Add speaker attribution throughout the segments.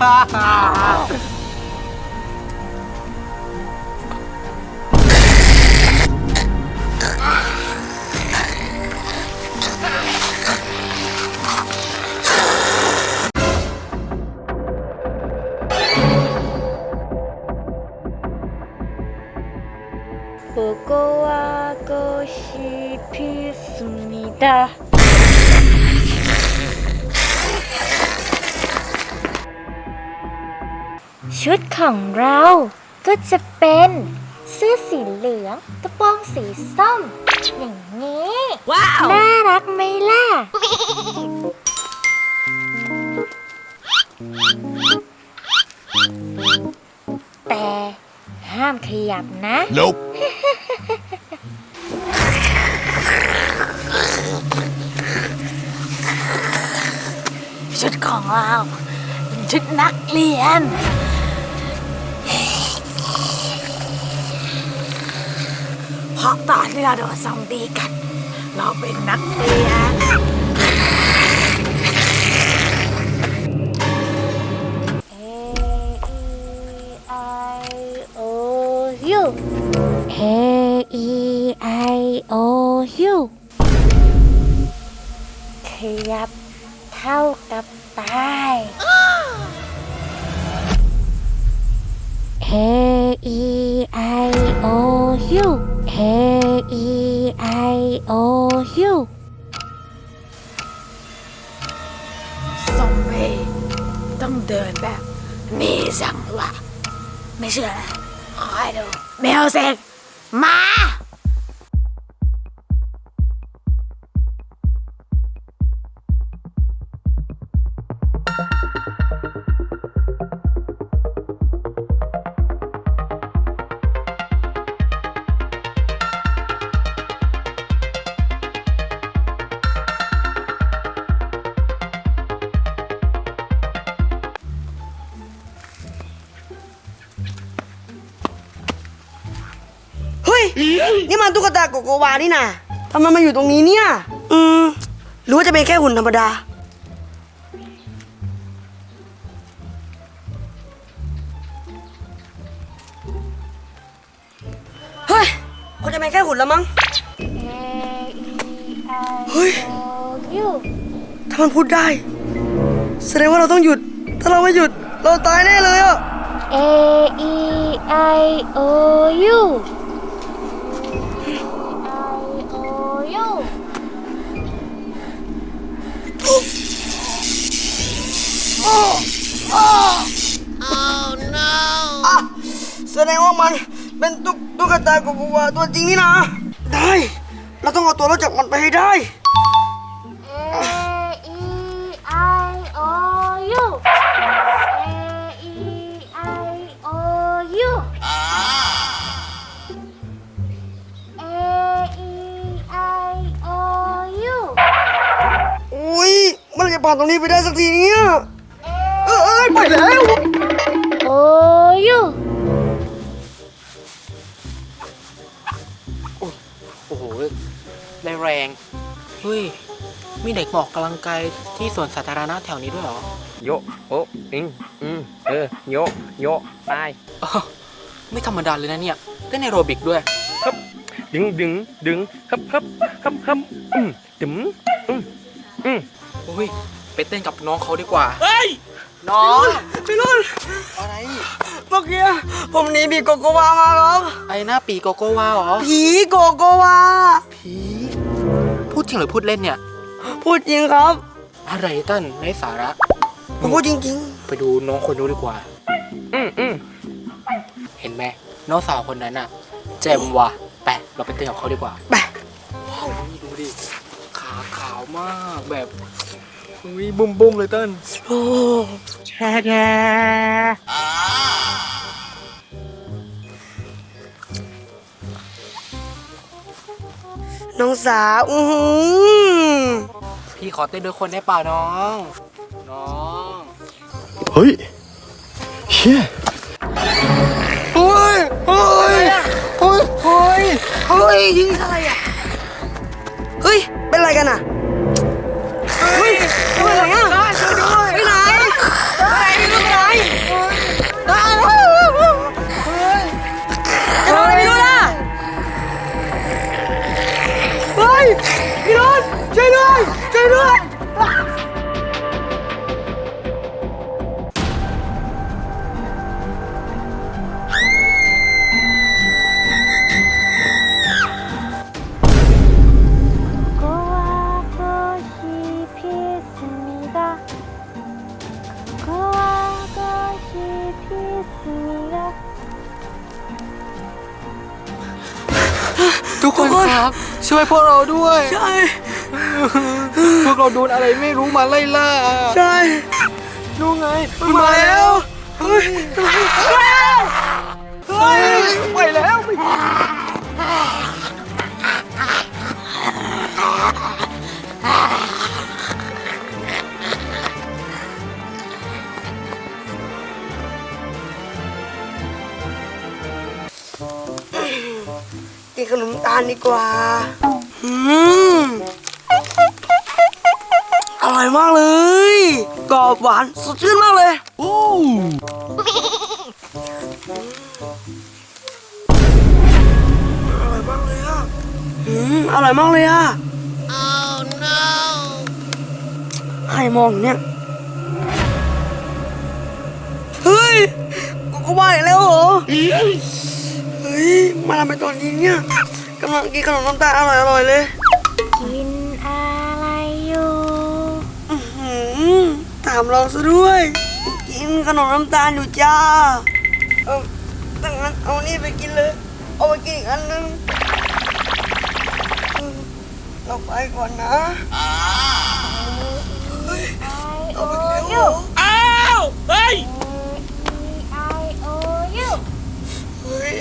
Speaker 1: Ha ha ha! ดา ชุดของเราก็จะเป็นเสื้อสีเหลืองกระโปรงสีส้ม อย่างนี้
Speaker 2: ว้าว
Speaker 1: น่ารักไหมล่ะ แต่ห้ามขยับนะ
Speaker 3: Nope.
Speaker 2: ของเราเป็นชุดนักเรียน เพราะตอนที่เราโดนซอมบี้กัด เราเป็นนักเรียน
Speaker 1: A E I O U A E I O U ขยับเท่ากับ ตาย A E I O U A E I O U
Speaker 2: ซอมบี้ต้องเดินแบบมีจั นะคอยดูเมลเซกมา
Speaker 4: เฮ้ยนี่มันตุ๊กตาโกโกวานี่นะทำไมมาอยู่ตรงนี้เนี่ย อืม หรือว่าจะเป็นแค่หุ่นธรรมดา เฮ้ยคงจะเป็นแค่หุ่นแล้วมั้ง
Speaker 1: A E I
Speaker 4: เฮ้ย
Speaker 1: O U
Speaker 4: ถ้ามันพูดได้ แสดงว่าเราต้องหยุด ถ้าเราไม่หยุด เราตายแน่เลยอะ
Speaker 1: A E I O U
Speaker 4: ดงว่ามันเป็นตุ๊กตุ๊กตาโกโกวาตัวจริงนี่นะ ได้ เราต้องเอาตัวรอดจากมันไปให้ได้
Speaker 1: A E I O U A E I O U A E I O U
Speaker 4: อุ้ยเมันจะผ่านตรงนี้ไปได้สักทีเนี่ย เออเอยไปแล้ว
Speaker 1: O
Speaker 5: รงแรง เฮ้ย มีเด็กบอกกำลังกายที่สวนสาธารณะแถวนี้ด้วยเหรอ
Speaker 6: โยโอะอิงอืมเออโยโยไป
Speaker 5: อ้าวไม่ธรรมดาเลยนะเนี่ยเล่นแอโรบิกด้วย
Speaker 6: ฮึบดึงดึงดึงฮึบฮึบฮึบฮึบอืมดึมอืมอืม
Speaker 5: โอ้ย ไปเต้นกับน้องเขาดีกว่า
Speaker 4: เฮ้ย
Speaker 5: น้อง
Speaker 4: พี่รุ่น
Speaker 5: อะไร
Speaker 4: เมื่อกี้ผมหนีบีโกโกวามาครับ
Speaker 5: ไอ้หน้าปีโกโก้ว่าเหรอ
Speaker 4: ผีโกโกวา
Speaker 5: ผี พูดจริงหรือพูดเล่นเนี่ย
Speaker 4: พูดจริงครับ
Speaker 5: อะไรตั้นไร้สาระ
Speaker 4: ผมพูดจริง
Speaker 5: ไปดูน้องคนนู้นดีกว่า
Speaker 6: อืมอืม
Speaker 5: เห็นไหมน้องสาวคนนั้นอะแจ่มว่ะไปเราไปเต้นกับเขาดีกว่า
Speaker 4: ๆไป
Speaker 5: ว้าวนี่ดูดิขาขาวมากแบบอุ้ยบุ้มบุ้มๆเลยเต้น
Speaker 4: โอ้
Speaker 6: แช่แช่
Speaker 4: น้องสาว
Speaker 5: พี่ขอเต้นด้วยคนได้เปล่าน้อง น้อง
Speaker 3: เฮ้ยชี่เฮ้
Speaker 4: ยเฮ้ยเฮ้ยเฮ้ยเฮ้ยยิงอะไรอะ ช่วย
Speaker 5: พวกเราด้วย
Speaker 4: ใช่
Speaker 5: พวกเราโดนอะไรไม่รู้มาไล่ล่า
Speaker 4: ใช่
Speaker 5: ดูไง
Speaker 4: มันมาแล้วเฮ้ยเฮ้ยไปแล้ว กินขนมตาลดีกว่า อืม อร่อยมากเลย กรอบหวานสดชื่นมากเลยโอ้อร่อยมากเลยอะ อืม อร่อยมากเลยอะ oh no ใครมองอยู่เนี่ย เฮ้ย กูก็ว่าอีกแล้วเหรอเฮ้ ยมาทำไมตอนนี้เนี่ยกำลังกินขนมน้ำตาลอร่อยอร่อยๆเลย
Speaker 1: กินอะไรอยู่
Speaker 4: อื้อหือถามเราซะด้วย กินขนมน้ำตาลอยู่จ้าเออดังนั้นเอานี่ไปกินเลย เอาไปกินอีกอันนึงเออเราไปก่อนนะเฮ้ยเอาไปกินเร็ว
Speaker 2: อ้าวเฮ้ย
Speaker 1: ไอโอยู
Speaker 4: เฮ้ย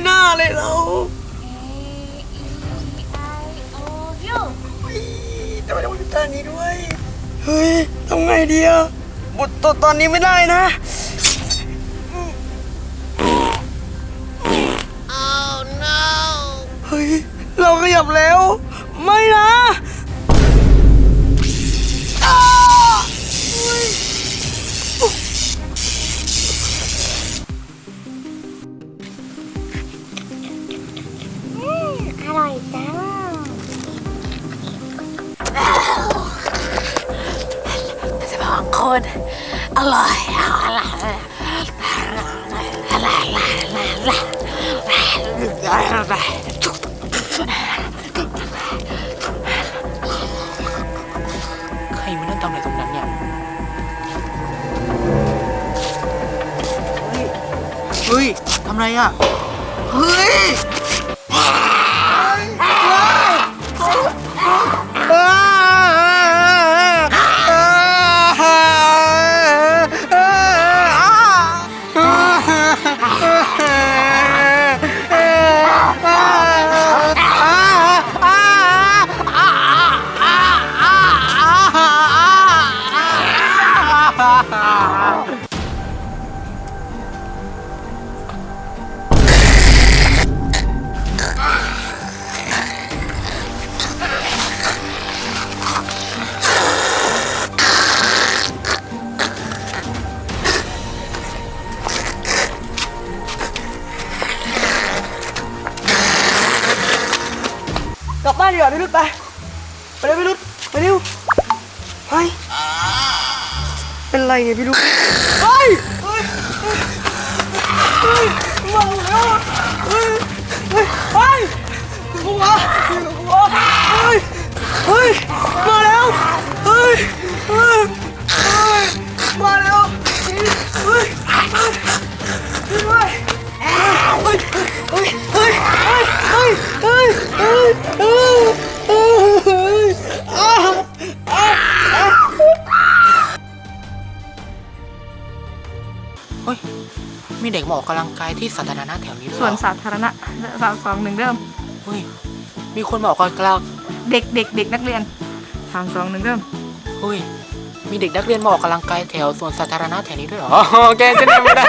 Speaker 4: ไม่น่าเลยเรา
Speaker 1: ไอโอยู
Speaker 4: เฮ้ยทำไมต้องเป็นตานี้ด้วย เฮ้ยทำไงดีอะบุตรตอนนี้ไม่ได้นะเฮ้ย เราขยับแล้ว นอ
Speaker 1: ร่อย
Speaker 5: ใครมานั่งทำอะไรตรงนั้นเนี่ย เฮ้ยทำไรอะ
Speaker 4: เฮ้ย กลับบ้านดีกว่าพี่รุดไป ไปเลยพี่รุดไปเร็วไปเป็นไรเนี่ยพี่รุดเฮ้ยเฮ้ยเฮ้ยมาแล้วเฮ้ยเฮ้ยเฮ้ยกูมากูมาเฮ้ยเฮ้ยมาแล้ว
Speaker 5: เฮ้ย มีเด็กมาออกกำลังกายที่สาธารณะแถวนี้ด้วย
Speaker 3: ส่วน
Speaker 5: เหรอ
Speaker 3: สาธารณะสามสองหนึ่งเริ่ม
Speaker 5: เฮ้ย มีคนมาออกกำลัง
Speaker 3: เด็กเด็กเด็กนักเรียนสามสองหนึ่งเริ่ม
Speaker 5: เฮ้ย มีเด็กนักเรียนมาออกกำลังกายแถวสวนสาธารณะแถวนี้ด้วยเหรอแกจะได้ไม่ได้